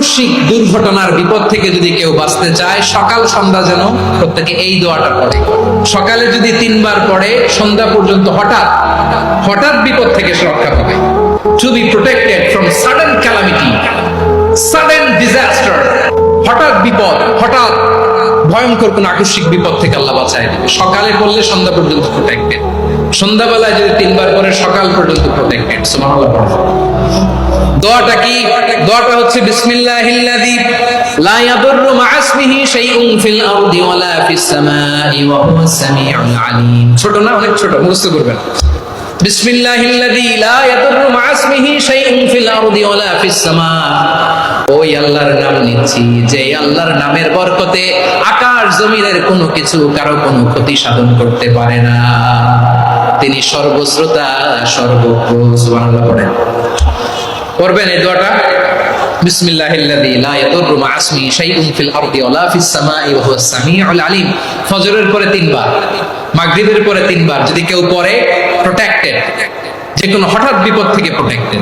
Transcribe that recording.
আকস্মিক দুর্ঘটনার বিপদ থেকে যদি কেউ বাঁচতে চায়, সকাল সন্ধ্যা যেন প্রত্যেকে এই দোয়াটা পড়ে সকালে যদি তিনবার পড়ে, সন্ধ্যা পর্যন্ত হঠাৎ হঠাৎ বিপদ থেকে সে রক্ষা পাবে to be protected from sudden calamity sudden disaster হঠাৎ বিপদ, হঠাৎ ভয়ঙ্কর কোন আকস্মিক বিপদ থেকে আল্লাহ বাঁচায় দেবে। সকালে পড়লে সন্ধ্যা পর্যন্ত প্রোটেক্টেড সন্ধ্যাবেলায় যদি তিনবার পরে সকাল পর্যন্ত প্রোটেক্টেড সুবহানাল্লাহ। দোয়াটা কি? দোয়াটা হচ্ছে বিসমিল্লাহিল্লাযী লা ইয়াদুররু মা ইসমিহি শাইউন ফিল আরদি ওয়ালা ফিস সামাই ওয়া হুয়াস সামিউল আলিম। ছোট না, অনেক ছোট, মুখস্থ করবেন। বিসমিল্লাহিল্লাযী লা ইয়াদুররু মা ইসমিহি শাইউন ফিল আরদি ওয়ালা ফিস সামা। ওই আল্লাহর নাম নিচ্ছি যে আল্লাহর নামের বরকতে আকাশ জমিনের কোনো কিছু কারও কোনো ক্ষতি সাধন করতে পারে না। তিনি সর্বশ্রোতা, সর্বজ্ঞ, সুবহানাল্লাহ পড়েন। করবেন এই দোয়াটা? ফজরের পরে তিনবার, মাগরিবের পরে তিনবার, যদি কেউ পড়ে প্রোটেক্টেড যে কোনো হঠাৎ বিপদ থেকে প্রোটেক্টেড